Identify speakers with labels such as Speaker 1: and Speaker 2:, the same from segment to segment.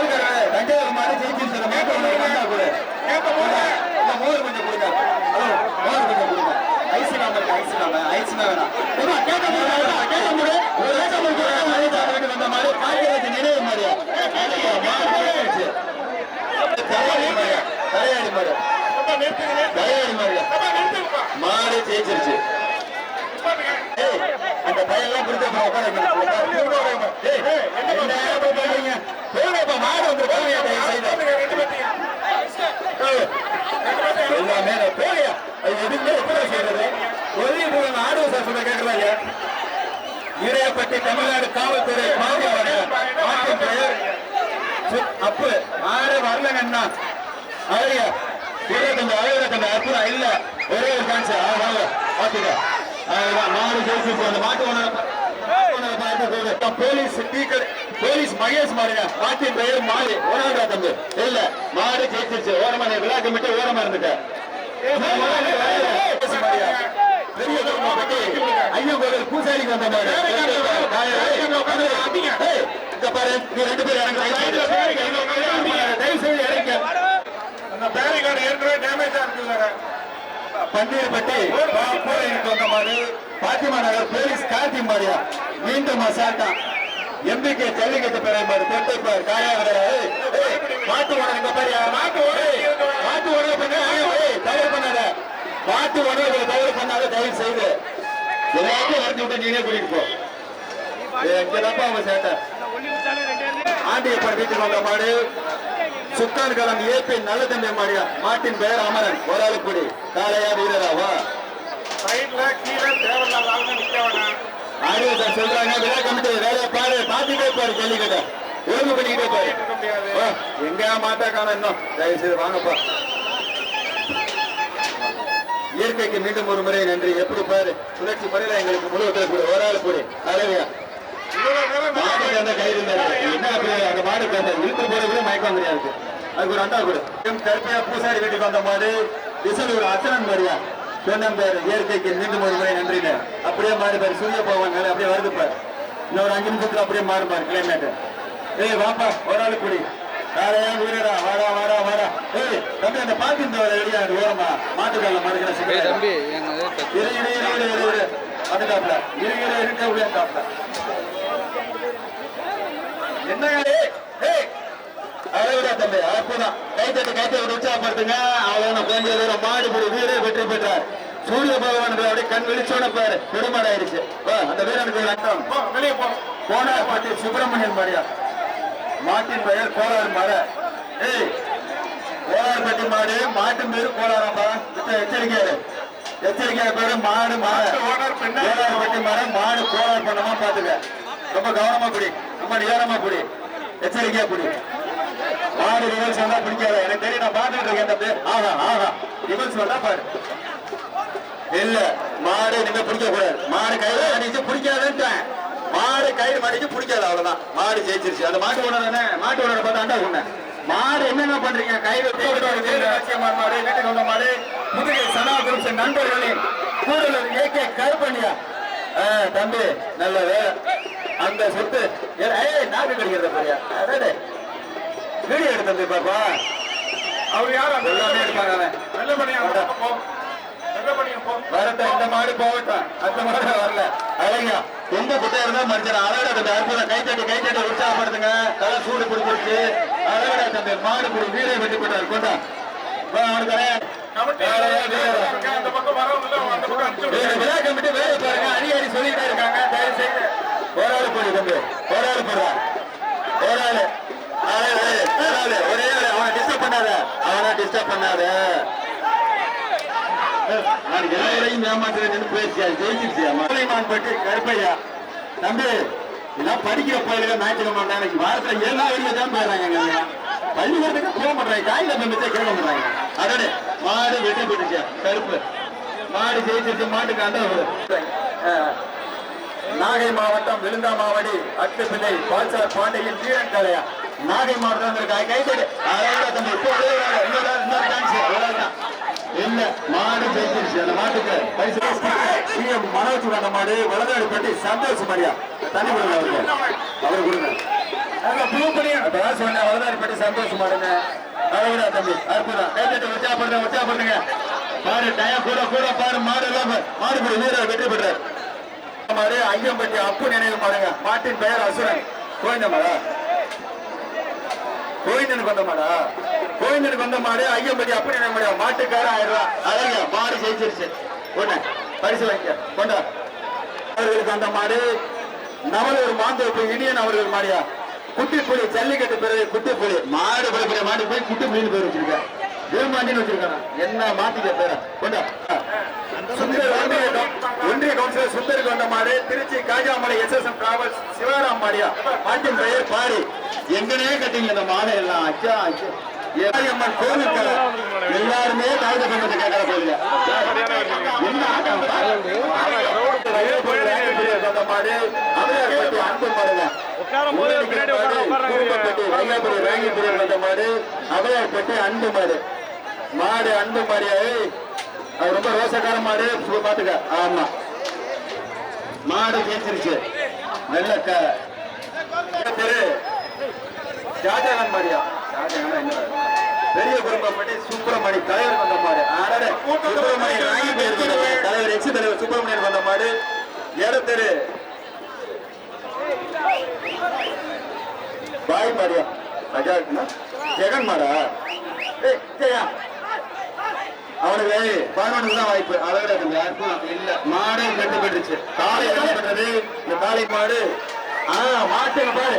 Speaker 1: பால்கார தஞ்சாவூர் மாடு ஜெயிச்சிருச்சு அந்த மேட்டை கூட இந்த மோர் கொஞ்சம் கொடுங்க ஹலோ மோர் கொஞ்சம் கொடுங்க ஐஸ் நாம இருக்கு ஐஸ் நாம ஐஸ் வேணாம் கேட்ட வேணாம், கேட்ட ஒரு கேட்ட தாண்டிட்டு வந்த மாதிரி பாக்கியராஜ் நினைவு மாதிரியா மாடு. தலையாடி மாடு மாடு ஜெயிச்சிருச்சு பையன்லாம் கொடுத்து உட்கார மாடு. ஏய், எல்லாமே போங்கய்யா. அது எப்படி செய்யறது? ஆடு சார் சொல்ல தமிழ்நாடு காவல்துறை சு- அப்பு. ஆறு வரலங்க அண்ணா. அழகிய இருபத்தஞ்சு அழகிய அற்புதம். இல்ல. ஒரே ஒரு சான்ஸ் பாத்துக்க மாடு ஜெயிச்சு அந்த மாட்டு ஓனர் போலீஸ் டீக்கர் போலீஸ் மகேஷ் மாடுங்க. மாட்டின் பெயர் மாடு. ஓனாடா தம்பி. இல்ல மாடு ஜெயிச்சிருச்சு. ஓரமா விழா கமிட்டி ஓரமா இருந்துட்ட பெரிய ஐயன் கோவில் பூசாரிக்கு வந்த பாரு ரெண்டு பேரும் தயவு செய்து இறங்க.
Speaker 2: அந்த பேரிகார்டு ஏற்கனவே டேமேஜா இருக்குல்ல
Speaker 1: பன்னீர்பட்டி கோயிலுக்கு வந்த மாதிரி பாத்திமா நகர் போலீஸ் கார்த்தி மாரியா. மீண்டும் அசால்ட்டா எம்பிக்கை ஜல்லிக்கட்டு பெற மாதிரி தொட்டைப்பார் காயாவதர மாட்டு உணவு பாரியா மாட்டு உணவு மாட்டு உணவு பண்ண ஏய், தவறு பண்ணாத. மாட்டு உணவு தவறு பண்ணாத தயவு செய்து. எல்லாத்தையும் வரைஞ்சு விட்டு நீனே கூட்டிட்டு போ. எங்கதாப்பா அவங்க சேட்டை. ஆண்டியப்பர் வீட்டுக்கு வந்த மாதிரி சுக்கான் காலம் ஏபி நல்ல தம்பி மாடியா மாட்டின் பெயர் அமரன். ஒரு ஆளு கூடி காளையா வீரரா வா.
Speaker 2: சைடுல கீழே தேவையில்லாத ஆளுங்க நிக்க வேணாம்
Speaker 1: ஆடியோ சார் சொல்றாங்க. விழா கமிட்டி வேலையை பாரு. பார்த்துட்டே பாரு ஜல்லிக்கட்ட. ஒழுங்கு பண்ணிக்கிட்டே பாரு எங்க மாட்டா காணோம் இன்னும். தயவு செய்து வாங்கப்பா. இயற்கைக்கு மீண்டும் ஒரு முறை நன்றி. எப்படி பாரு? சுழற்சி முறையில எங்களுக்கு முழு ஒத்துழைப்பு கொடு. ஒரு ஆள் கூடி
Speaker 2: நல்லா
Speaker 1: மாட்டுக்கு அந்த கயிறு. என்ன அந்த அந்த இழுத்து கூட மயக்கம் தெரியாது அதுக்கு ஒரு அண்டா கொடு. கருப்பையா பூசாரி வீட்டுக்கு வந்த மாடு விசலூர் அசனன் மாதிரியா சொன்ன பேர் இயற்கைக்கு மீண்டும் ஒரு முறை நன்றிங்க. அப்படியே மாறி பாரு சூரிய போவாங்க அப்படியே வருது பாரு. இன்னும் ஒரு அஞ்சு நிமிஷத்துல அப்படியே மாறும் பாரு கிளைமேட் ஏய் வாப்பா ஒரு ஆளு கூடி. காலையா வீரரா வாடா வாடா வாடா. ஏய் தம்பி அந்த பாட்டு இந்த ரெடியா ஓரமா மாட்டுக்கால
Speaker 3: ஏய் தம்பி
Speaker 1: இரு இரு இரு இரு இரு இரு. வந்துட்டாப்ல. இரு இரு இருக்க முடியாதாப்ல என்னங்க டேய்? டேய் அழகுடா தம்பி அற்புதம். கை தட்டு கை தட்டு உற்சாகப்படுத்துங்க. அவன கொஞ்ச தூரம் மாடுபடி வீரர் வெற்றி பெற்றார். சூரிய பகவானுக்கு அப்படியே கண் விழிச்சோட பாரு பெருமாள் ஆயிடுச்சு வா, அந்த வீரனுக்கு ஒரு அர்த்தம்.
Speaker 2: வெளியே போ.
Speaker 1: கோனார்பட்டி சுப்பிரமணியன் மாடியா மாட்டின் பெயர் கோளாறு மர ஏய் கோளார்பட்டி மாடு மாட்டின் பேரு கோளாரப்பா எச்சரிக்கை இரு. எச்சரிக்கையா பேரு மாடு மாடு. கோளார்பட்டி மரம் மாடு கோளாறு பண்ணமா பாத்துக்க. ரொம்ப கவனமா புடி ரொம்ப நேரமா புடி எச்சரிக்கையா புடி மாடு ரிவர்ஸ் வந்தா பிடிக்காத. எனக்கு தெரியும் நான் பாத்துட்டு இருக்கேன் தம்பி ஆஹா ஆஹா. ரிவர்ஸ் வந்தா பாரு. இல்ல மாடு நீங்க பிடிக்க கூடாது. மாடு கையில அடிச்சு பிடிக்காதுன்னு மாடு கயிறு மாடிக்கு பிடிக்காது அவ்வளவுதான். மாடு ஜெயிச்சிருச்சு. அந்த மாட்டு தானே மாட்டு ஓனரை பார்த்தா அண்டா உண்ண. மாடு என்னென்ன பண்றீங்க? கயிறு மாடு வீட்டுக்கு வந்த மாடு முதுகை சனா குரூப்ஸ் நண்பர்களின் கூடலூர் ஏகே கருப்பணியா ஆ, தம்பி நல்லது அந்த சொத்து ஏய் நாக்கு கடிக்கிறத பெரியா? அடடே. வீடியோ எடுத்து தம்பி பாப்பா.
Speaker 2: அவர் யார் அந்த
Speaker 1: எல்லாமே எடுப்பாங்க அவன்
Speaker 2: வெள்ள பணியா
Speaker 1: வரட்டும் இந்த மாடு போகட்டும். அந்த மாடு வரல. அழகா எந்த குட்டையா இருந்தா மனுஷன் அழகா தம்பி அற்புதம் கை தட்டி கை தட்டி உற்சாகப்படுத்துங்க. தலை சூடு பிடிச்சிருச்சு. அழகா தம்பி மாடு பிடி வீரை வெட்டி போட்டார் கொண்டா. விழா கமிட்டி வேலை பாருங்க. அதிகாரி சொல்லிட்டே இருக்காங்க. தயவு செய்து ஒரு ஆளு போடு தம்பி. ஒரு ஆளு போடுறா. ஒரே அவனை டிஸ்டர்ப் பண்ணாத அவனை டிஸ்டர்ப் பண்ணாத நான் எல்லாரையும் ஏமாத்துறேன்னு பேசியா ஜெயிச்சிருச்சியா மலைமான் பட்டு கருப்பையா தம்பி இதெல்லாம் படிக்கிற பயிலுக ஞாயிற்றுக்கிழமை நாளைக்கு வாரத்துல எல்லா வெளியே தான் போயிடுறாங்க பள்ளிக்கூடத்துக்கு போக மாட்டாங்க காயில பம்பத்தை கேட்க மாட்டாங்க அதோட மாடு வெட்டி போட்டுச்சா கருப்பு மாடு ஜெயிச்சிருச்சு மாட்டுக்கு அந்த நாகை மாவட்டம் விழுந்தா மாவடி அட்டுப்பிள்ளை பால்சார் பாண்டியன் வீரன் கலையா. நாகை மாவட்டம் வந்திருக்கா? கைத்தடி அழகா தம்பி? இப்போ இன்னொரு இன்னொரு அவ்வளவுதான். இல்ல மாடு ஜெயிச்சிருச்சு. அந்த மாட்டுக்கு பரிசு. சிஎம் மனோஜ் வந்த மாடு வலதாடிப்பட்டி சந்தோஷ் மரியா. தனி கொடுங்க அவருக்கு. அவரு கொடுங்க. அதான் சொன்னேன் மாடுங்க அழகுடா தம்பி. அற்புதம். கைத்தட்டு உற்சாகப்படுங்க உற்சாகப்படுங்க பாரு டயம் கூட கூட பாரு மாடு இல்லாம. பாரு. மாடு போய் வீரர் வெற்றி பெற்றார். ஐயம்பட்டி அப்பு நினைவு மாடுங்க. மாட்டின் பெயர் அசுரன். கோயந்தமரா மாடா. கோவிந்தனுக்கு வந்த மாடா கோவிந்தனுக்கு வந்த மாடு ஐயம்பட்டி அப்படி நம்முடைய மாட்டுக்கார ஆயிரம் ரூபாய் அழகா மாடு ஜெயிச்சிருச்சு. ஒண்ணு பரிசு வாங்க கொண்டா. அவர்களுக்கு அந்த மாடு நவலூர் மாந்தோப்பு இடியன் அவர்கள் மாடியா. குட்டிப்புலி ஜல்லிக்கட்டு பிறகு குட்டிப்புலி. மாடு பரப்புற மாடு போய் குட்டி புலின்னு பேர் வச்சிருக்கேன் வீரமாண்டின்னு வச்சிருக்காங்க என்ன மாத்திக்க பேர? கொண்டா. சுந்தர் ஒன்றிய ஒன்றிய கவுன்சிலர் சுந்தருக்கு வந்த மாடு Trichy Kajamalai S S M travels Sivaram மாடியா. மாட்டின் பெயர் பாரி. எங்கனே கட்டிங்க இந்த மாலை எல்லாம் அச்சா அச்சா. ஏரியம்மன் கோவில். எல்லாருமே காகித பண்ணத்தை கேட்கற அவையார்பட்டி அன்பு மாடுங்க அவையார்பட்டி அன்பு மாடு மாடு அன்பு மாடு அது ரொம்ப ரோசக்கார மாடு. பாத்துக்க. ஆமா. மாடு ஜெயிச்சிருச்சு நல்ல ஷாஜகான் மாடியா ஷாஜகான் என்ன? பெரிய குடும்பப்பட்டு சுப்பிரமணி தலைவர் வந்த மாடு. ஆடரே சுப்பிரமணி ராங்கி பேர் தலைவர் எக்ஸ் தலைவர் சுப்பிரமணியன் வந்த மாடு. இடத்தெரு பாய் மாடியா அஜா ஜெகன் மாடா? ஏய் ஜெயா. அவனுக்கு பதினொன்று தான் வாய்ப்பு. அளவில் இருக்கு யாருக்கும் இல்ல. மாடு கட்டுப்பட்டுருச்சு. காளை கட்டுப்பட்டது இந்த காளை மாடு. ஆஹ் மாட்டுங்க பாரு.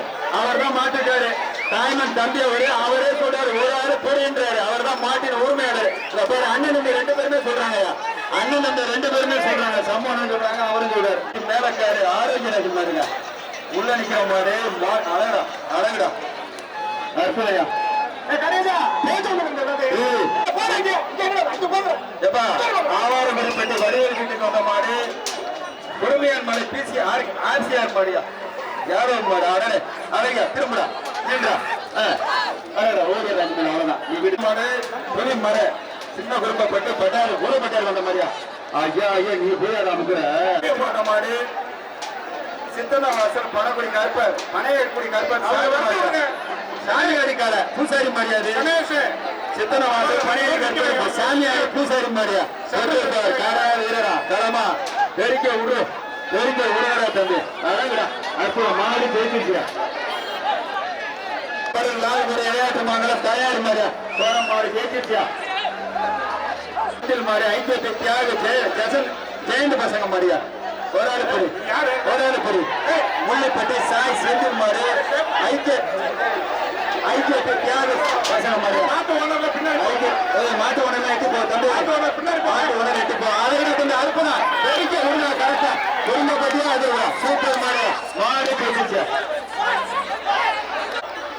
Speaker 1: தாய்மன் தம்பி அவரு அவரே சொல்றாரு ஒரு ஆளு புரியுன்றாரு அவர் தான் மாட்டின உரிமையாளர். பேர் அண்ணன் தம்பி ரெண்டு பேருமே சொல்றாங்க அண்ணன் தம்பி ரெண்டு பேருமே சொல்றாங்க. சம்மோனம் சொல்றாங்க அவரும் சொல்றாரு. மேலக்காரு ஆரோக்கியராஜ் மாடுங்க உள்ள நிக்கிற மாடு மா- அழகுடா அழகுடா. அற்புதையா ஆவாரம் பெருப்பட்டு வடிவேல் வீட்டுக்கு வந்த மாடு பொறுமையான் மாடு பிசி ஆர்சிஆர் மாடியா? யாரோ மாடு அடடே அழகா திரும்புடா நின்றா ஓடிடுறா இந்த அவ்வளவுதான். நீ வீட்டு மாடு பெரிய மாடு. சின்ன குடும்பப்பட்டு பட்டாரு ஊர பட்டாரு வந்த மாதிரியா? ஐயா ஐயா நீ போய் அதை அமுக்குற. மாடு சித்தன வாசல் பணக்குடி கருப்பர் பனையக்குடி கருப்பர் சாமியாடிக்கார பூசாரி மாடியாது சித்தன வாசல் பனையடி கருப்பர். சாமியாடி பூசாரி மாடியா காரா வீரரா தரமா விடு. பெருக்க விடுறா தம்பி. அழகுடா அற்புதம் மாடு பேசிக்கிறா விளையாட்டு மங்களம் தயார் மாதிரியா சோரம் மாடு ஜெயிச்சிருச்சியா மாதிரி ஐக்கியத்தை தியாக ஜெய- ஜெசன் ஜெயந்த் பசங்க மாதிரியா ஒரு ஆளு பொடி ஒரு ஆளு பொடி முள்ளிப்பட்டி சாய் செந்தில் மாடு. ஐக்கிய ஐக்கியத்தை தியாக. பசங்க மாதிரியா ஐக்கிய- ஏய், மாட்டு உடனே எட்டு போ தம்பி. மாட்டு எட்டு போ. தம்பி அனுப்புனா பெருக்க விடுங்க கரெக்டா குடும்பப்பட்டியா அது சூப்பர் மாடு. மாடு பேசிச்சு.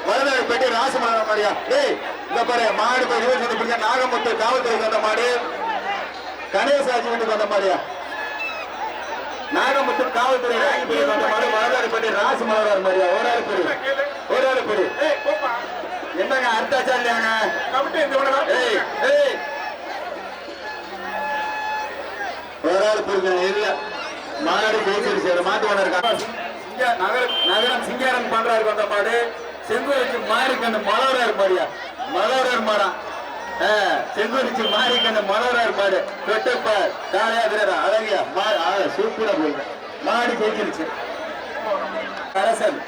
Speaker 1: வரலாறு பெட்டி ராசமலர் மாடியா? டேய் இந்த பாரு மாடு போய் இருபத்தி பிடிச்ச நாகமுத்து காவல்துறைக்கு வந்த மாடு. கணேசாஜி வீட்டுக்கு வந்த மாடியா? நாகமுத்து காவல்துறை ராங்கிபுரிக்கு வந்த மாடு வரலாறு பெட்டி ராசமலர் மாடியா ஒரு ஆளு பெரு ஒரு ஆளு பெரு என்னங்க அர்த்தாச்சா இல்லையாங்க ஒரு ஆள் புரிஞ்சு இல்ல. மாடு பேசிருச்சு அந்த மாட்டு ஓனர் இருக்கா சிங்க- நகர- நகரம் சிங்காரம் பண்றாரு வந்த மாடு செங்குறிச்சி மாரிக்கண்ணு மலோரர் மாடியா மலோரர் மாடா. ஆ, செங்குறிச்சி மாரிக்கண்ண மலோரர் மாடு தொட்டுப்பார் தாலையா வீரரா அழகியா மாடு ஆ, சூப்பரா போகுது மாடு ஜெயிச்சிருச்சு. அரசன்.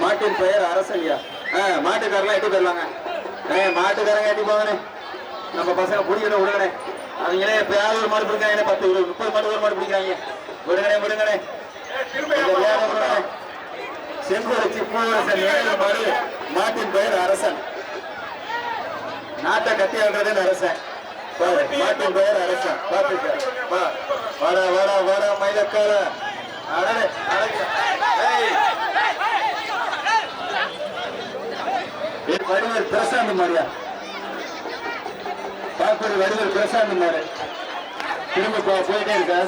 Speaker 1: மாட்டின் பெயர் அரசன்யா. ஆஹ் மாட்டுக்காரெல்லாம் எட்டி போயிடலாங்க ஏ மாட்டுக்காரங்க எட்டி போவானே நம்ம பசங்க பிடிக்கணும் விடுங்கண்ணே. அவங்களே எப்பயாவது ஒரு மாடு பிடிக்கிறாங்க? பத்து ஒரு முப்பது மாடு ஒரு மாடு பிடிக்கிறாங்க? விடுங்கண்ணே விடுங்கண்ணே. செங்குறிச்சி பூவரசன் மாடு. மாட்டின் பெயர் அரசன். நாட்டை கட்டி ஆடுறது அரசன். பாரு, மாட்டின் பெயர் அரசன். பாத்துக்க. வா. வாடா வாடா வாடா மயிலக்கார. அடடே அழகு பிரசாந்த் மாதிரியா பார்ப்பது வடிவேல் பிரசாந்த் மாதிரி திரும்ப போயிட்டே இருக்கா.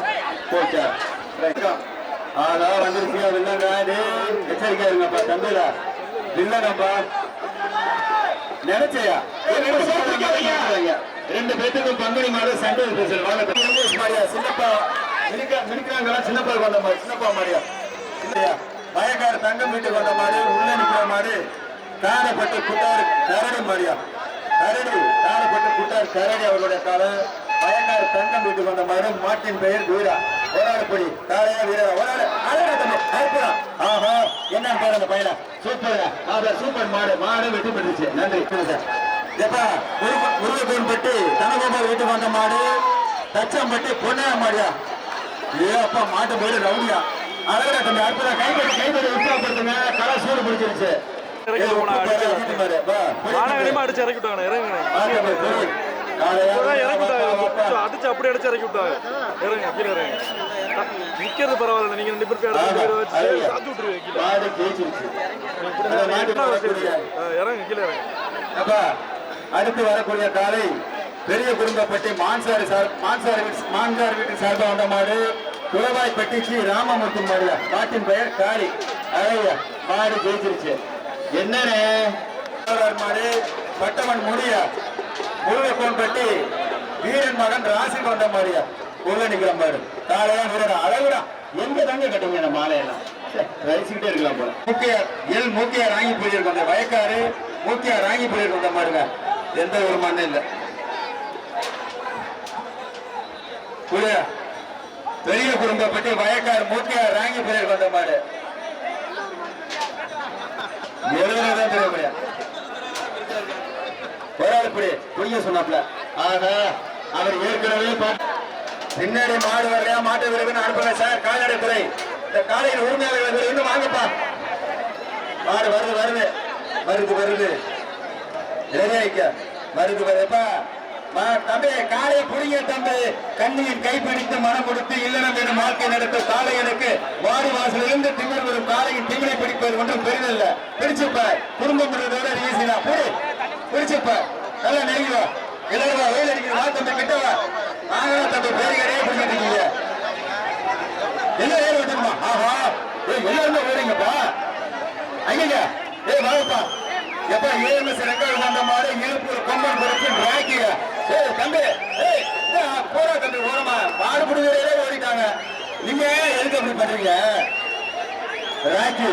Speaker 1: போச்சா? ஆனா அதான் வந்துருச்சு அது எச்சரிக்கையா இருங்கப்பா தம்பிடா. இல்லைங்கப்பா நினைச்சையா? ரெண்டு பேத்துக்கும் பங்குனி மாதம் சண்டை பேசுறேன் சின்னப்பா. மினிக்கா மினிக்கிறாங்களா? சின்னப்பா வந்த மாதிரி சின்னப்பா மாதிரியா இல்லையா? வயக்காடு தங்கம் வீட்டுக்கு வந்த மாதிரி உள்ள நிக்கிற மாடு காரப்பட்டு குட்டார் கரடி மாடியா? கரடி. காரப்பட்டு குட்டார் கரடி அவர்களுடைய கால. வயக்காடு தங்கம் வீட்டுக்கு வந்த மாடு மாட்டின் பெயர் வீரா. ஓராடுப்படி காளையா வீரா ஓராடு அழகா தம்பி அற்புதம். ஆஹா என்ன பேர் அந்த பையன? சூப்பர். ஆஹா சூப்பர் மாடு மாடு வெற்றி பெற்றுச்சு. நன்றி. சார் ஏப்பா முருகப்பட்டு தனகோபால் வீட்டுக்கு வந்த மாடு தச்சம்பட்டு பொன்னையா மாடியா? ஏ அப்பா மாட்டு போயிடு ரவுடியா? அழகா தம்பி அற்புதம். கைப்பற்றி கைப்பற்றி உற்சாகப்படுத்துங்க. கலை சூடு பிடிச்சிருச்சு.
Speaker 3: அடிச்சு.
Speaker 1: அடிச்சு பாரு.
Speaker 3: இறக்கி விட்டாங்க. விட்டாங்க அடிச்சு இறக்கி விட்டாங்க. இறங்க கீழே இறங்க. நிக்கிறது பரவாயில்ல. நீங்க ரெண்டு பேரும் போய். சாத்தி விட்டுருவீங்க கீழே. இறங்க கீழே இறங்க.
Speaker 1: அடுத்து வரக்கூடிய காலை பெரிய குடும்பப்பட்டி மான்சாரி சார் மான்சாரி மான்சாரி வீட்டு சார்பாக வந்த மாடு குளவாய்ப்பட்டி ஸ்ரீ ராமமூர்த்தி மாடு மாட்டின் பெயர் காளி. அழகிய. மாடு ஜெயிச்சிருச்சு. என்னன்னு மாடு. பட்டவன் முடிய? முருகக்கோன்பட்டி வீரன் மகன் ராசி கொண்ட மாதிரியா? உள்ள நிக்கிற மாதிரி காலையா வீரடா அழகுடா. எங்க தங்க கட்டுங்க இந்த மாலையெல்லாம்? ரசிக்கிட்டே இருக்கலாம் போல. மூக்கையார் எல் மூக்கையார் ராங்கி போயிருக்கோம். இந்த வயக்காரு மூக்கையார் ராங்கி போயிருக்கோம் இந்த மாடுங்க எந்த ஒரு மண்ணு இல்ல. புரியா பெரிய குடும்பப்பட்டு வயக்கார் மூக்கையார் ராங்கி போயிருக்கோம் இந்த மாதிரி எழுதுறதான் தெரிய முடியாது ஒரு புரிய சொன்னாப்ல ஆகா அவர் ஏற்கனவே பின்னாடி மாடு வரலையா மாட்டு விரைவுன்னு அனுப்புங்க சார் கால்நடை துறை இந்த காலையில் உரிமையாளர்கள் இன்னும் வாங்கப்பா. மாடு வருது வருது. வருது வருது. ரெடியாய்க்க வருது வருதுப்பா தம்பி காலையை புரிய தம்பி. கண்ணியின் கைப்பிடித்து மனம் கொடுத்து இல்லறம் என வாழ்க்கை நடத்த காளையனுக்கு வாடி வாசலிருந்து திமிர் வரும் காளையின் திமிரை பிடிப்பது ஒன்றும் பெரிதல்ல. பிடிச்சுப்ப குடும்பம் விட ஈஸினா புடி. பிடிச்சுப்ப நல்லா நெருங்கிவா. எல்லாரும் வெயில் அடிக்கிற வா தம்பி கிட்ட வா ஆகா தம்பி பேரு பிடிச்சிட்டு இருக்கீங்க. எல்லாம் ஏற விட்டுருமா ஆஹா. ஏய் எல்லாருமே ஓடுங்கப்பா அங்கங்க. ஏய் வாங்கப்பா. எப்ப ஏஎம்எஸ் ரெக்கார்டு வந்த மாதிரி இருப்பூர் கொம்பன் குறைச்சி ராக்கிய ஏய் தம்பி ஏய் போறா தம்பி ஓரமா. மாடு புடுங்கறதே ஓடிட்டாங்க. நீங்க எதுக்கு அப்படி பண்றீங்க? ராக்கி.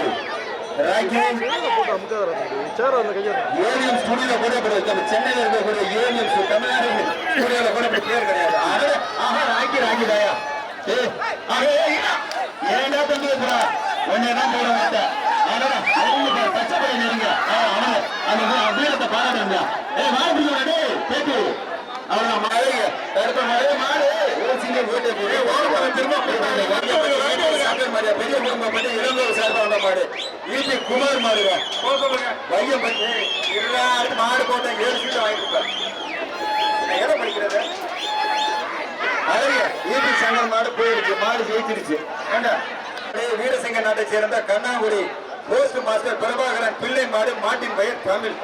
Speaker 1: ஏவிஎம் ஸ்டுடியோல கூட நம்ம சென்னையில இருக்கக்கூடிய ஏவிஎம் தமிழ்நாடு ஸ்டுடியோல கூட பேர் கிடையாது. ஆஹா ராக்கி ராக்கி தாயா தம்பி போட மாட்டேன்? பெரிய மாடு. ஈட்டி குமார் மாடுங்க. வையம் பண்ணி எல்லாரும் மாடு போட்ட ஏழு சீட்டை வாங்கிட்டு எதை படிக்கிறது? அழகிய ஈபி சங்கர் மாடு போயிடுச்சு மாடு ஜெயிச்சிருச்சு. அப்படியே வீரசிங்க நாட்டை சேர்ந்த கண்ணாங்குடி போஸ்ட் மாஸ்டர் பிரபாகரன் பிள்ளை மாடு மாட்டின் பெயர் தமிழ்.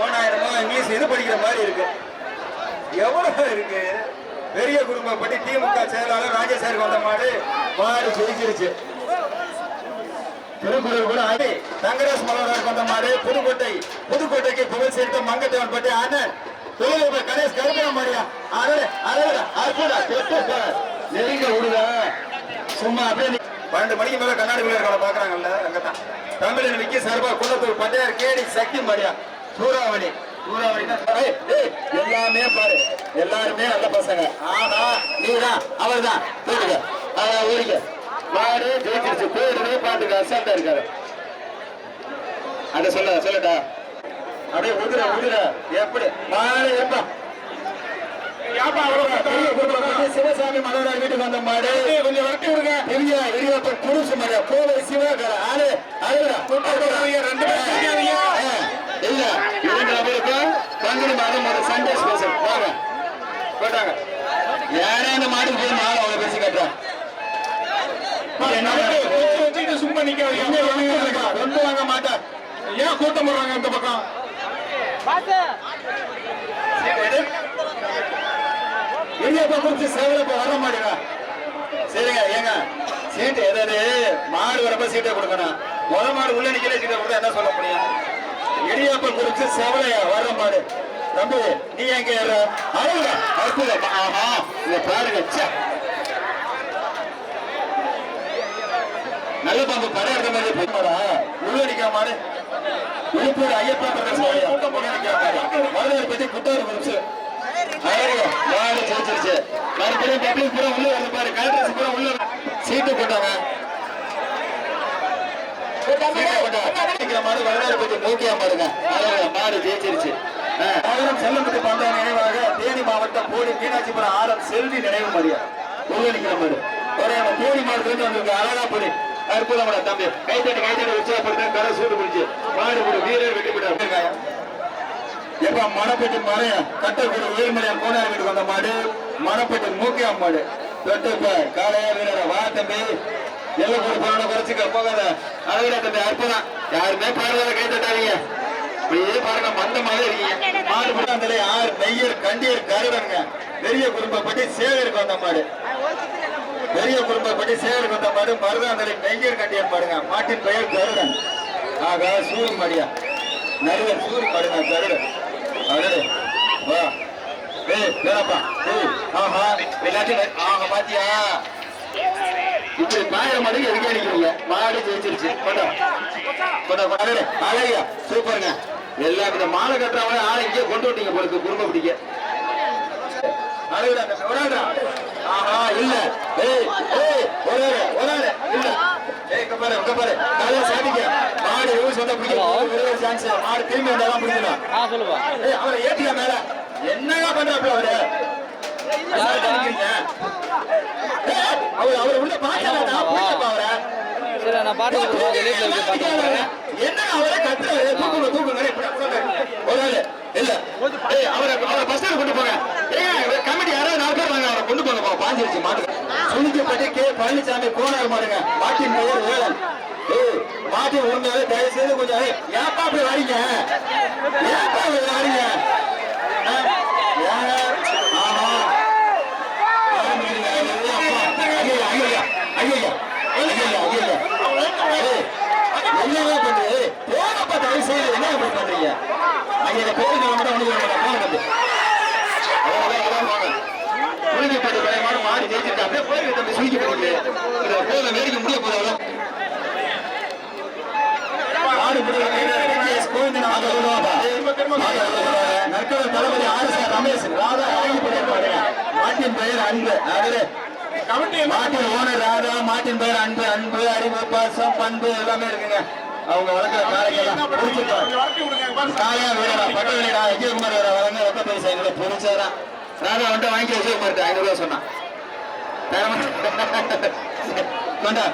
Speaker 1: மூணாயிரமோ இங்கிலீஷ் இது படிக்கிற மாதிரி இருக்கு. எவ்வளவு இருக்கு? பெரிய குடும்பப்பட்டி திமுக செயலாளர் ராஜேஸ்வரி வந்த மாடு மாடு ஜெயிச்சிருச்சு. திருக்குறள் கூட அடி தங்கராஜ் மலர் கொண்ட மாடு புதுக்கோட்டை புதுக்கோட்டைக்கு புகழ் சேர்த்த மங்கத்தேவன் பட்டி அண்ணன் தொழிலதிபர் கணேஷ் கருப்பண மாடியா அடடே அடடே அற்புதா தொட்டு நெருங்க விடுதா சும்மா அப்படியே நிக்க- பன்னெண்டு மணிக்கு மேல கண்ணாடி விளையாட பாக்குறாங்கல்ல அங்கதான். தமிழன் விக்கி சார்பா குளத்தூர் பட்டையார் கேடி சக்தி மாடியா சூறாவளி சூறாவளி எல்லாமே பாரு. எல்லாருமே நல்ல பசங்க. ஆனா நீதான் அவர்தான். போயிடுங்க. அதான் ஊருக்கு மாடு ஜெயிச்சிருச்சு. போயிடுறே பாத்துக்க அசால்ட்டா இருக்காரு. அத சொல்ல சொல்லட்டா. அப்படியே உதிர உதிர எப்படி? மாடு எப்பா? சிவசாமி மனோரார் வீட்டுக்கு வந்த மாடு.
Speaker 2: கொஞ்சம் வரட்டி விடுங்க.
Speaker 1: பெரிய இடியப்ப புருஷ மாடு. கோவை சிவகர ஆளு
Speaker 2: ரெண்டு.
Speaker 1: இல்ல இரண்டு நபருக்கு பங்குனி மாதம் ஒரு சண்டே ஸ்பெஷல் வாங்க. போட்டாங்க. யாரே மாட்டுக்கு போய் மாலை அவங்க பேசி கட்டுறான்
Speaker 2: சும்மா நிக்காதீங்க
Speaker 1: கொண்டு வாங்க மாட்டேன்
Speaker 2: ஏன் கூட்டம் போடுறாங்க இந்த பக்கம்?
Speaker 1: இடியப்ப குறிச்சு சேவலப்ப வர மாட்டேங்க சரிங்க ஏங்க. சீட்டு எதாவது மாடு வரப்ப சீட்டை கொடுக்கணும். முத மாடு உள்ள நிக்கிற சீட்டை கொடுத்தா என்ன சொல்ல முடியும்? இடியப்பம் குறிச்சு செவலையா வர்ற மாடு. தம்பி நீ எங்க அழுகுற. அற்புதம் ஆஹா இத பாருங்க. கள்ளப்பாம்பு படம் எடுத்த மாதிரி போய்மாடா உள்ள நிக்காமாரு விழுப்புரம் ஐயப்பா மதுரை. பத்தி குட்டாரு குறிச்சு மாடு ஜெயிச்சிருச்சு மறுபடியும் பப்ளிக் பூரா உள்ள வந்து பாரு. கலெக்டர்ஸ் பூரா உள்ள சீட்டு போட்டாங்க. தேனி மாவட்டம் போடி மீனாட்சிபுரம் ஆரம் செல்வி நினைவு மரியா உள்ள நிக்கிற மாடு ஒரே நம்ம தேனி மாவட்டத்துல வந்திருக்கு. அழகா போடி. அற்புதமான தம்பி. கைத்தட்டி கைத்தட்டி உற்சாகப்படுத்த கரை சூடு பிடிச்சு மாடு கொடு வீரர் வெட்டி விட்டாங்க எப்ப மணப்பட்டி மறைய கட்டக்கூட உயர்மலையான் கோனார் வீட்டுக்கு வந்த மாடு மணப்பட்டு மூக்கியா மாடு. தொட்டப்ப காளையா வீரர் வா தம்பி. எல்லாம் கூட போன குறைச்சிக்க போகாத. அழகிட தம்பி அற்புதம். யாருமே பாடுறத கை தட்டாதீங்க. அப்படியே பாருங்க மந்த மாதிரி இருக்கீங்க. மாடு அந்த ஆறு நெய்யர் கண்டியர் கருடனுங்க. பெரிய குடும்பப்பட்டு சேகருக்கு வந்த மாடு. பெரிய குடும்பப்பட்டி சேகருக்கு வந்த மாடு மருதாந்தலை நெய்யர் கண்டியர் பாடுங்க மாட்டின் பெயர் கருடன். ஆகா சூடு மாடியா நடுவர் சூடு பாடுங்க கருடன். அடடே வா. ஏய் வேறப்பா ஏய் ஆஹா எல்லாத்தையும் ஆஹா பாத்தியா? இப்படி பாயிர மாடு எதுக்கே அடிக்கிறீங்க? மாடு ஜெயிச்சிருச்சு. கொண்டா. கொண்டா கொண்டா அழகியா. சூப்பருங்க. எல்லா இந்த மாலை கட்டுறவங்க ஆளை இங்கே கொண்டு விட்டீங்க பொழுது குடும்ப பிடிக்க. அழகுடா விடாடா ஆஹா இல்ல. ஏய் ஏய் ஒரு ஒரு ஏய் சாதிக்க மாடு யூஸ் வந்தா பிடிக்கும் ஒரே ஒரு சான்ஸ் மாடு திரும்பி வந்தாதான் பிடிக்கணும்.
Speaker 4: ஆ சொல்லுப்பா.
Speaker 1: ஏய் அவரை ஏத்தியா மேல? என்னங்க பண்றாப்ல அவரு? யார்கிட்ட நிக்கிறீங்க? அவர் அவர் உள்ள பாத்தாடா அவரை.
Speaker 4: சரி நான் பாட்டு பாட்டு
Speaker 1: என்ன அவரை கத்துறாரு? தூக்குங்க தூக்குங்க. இப்படி சொல்றாரு. ஒரு ஆளு இல்ல. ஏய் அவரை அவரை பஸ் ஸ்டாண்ட் கொண்டு போங்க ஏங்க கமிட்டி யாராவது நாலு பேர் வாங்க அவரை கொண்டு போங்க பா, மாட்டு சுனிக்கப்பட்டு கே பழனிசாமி கோனார் மாடுங்க மாட்டின் பெயர் வேலன் மாட்டின் உண்மையாவே தயவு செய்து கொஞ்சம் ஏப்பா அப்படி வரீங்க ஏப்பா அப்படி வரீங்க ஆ? பண்றீங்க? தயவு செய்து. என்ன பண்றீங்க? ஐயா, இந்த பேரு சொல்ல மாட்டேன், ஒண்ணும் புழுதிப்பட்டு பயமான மாடு ஜெயிச்சிருக்கு. அப்படியே போயிருங்க தம்பி, சுருக்கிப்பட்டு. இந்த கோயிலை வேடிக்கை முடிய போகுது. மாடு Thalapathy R S R Ramesh. Radha. மாட்டின் பெயர் அன்பு. அதிலே மாட்டின் ஓனர் ராதா மாட்டின் பெயர் அன்பு. அன்பு அறிவு பாசம் பண்பு எல்லாமே இருக்குங்க. அவங்க வளர்க்குற காலைக்கெல்லாம் பிடிச்சிருப்பாங்க. காலையா வீரரா பட்ட வீரரா விஜயகுமார் வீரரா வளர்ந்து ஒத்த பைசா எங்களை ராதா வந்து வாங்கி விஜயகுமார் மாட்டேன் ரூபா சொன்னான் தர மாட்டேன். கொண்டா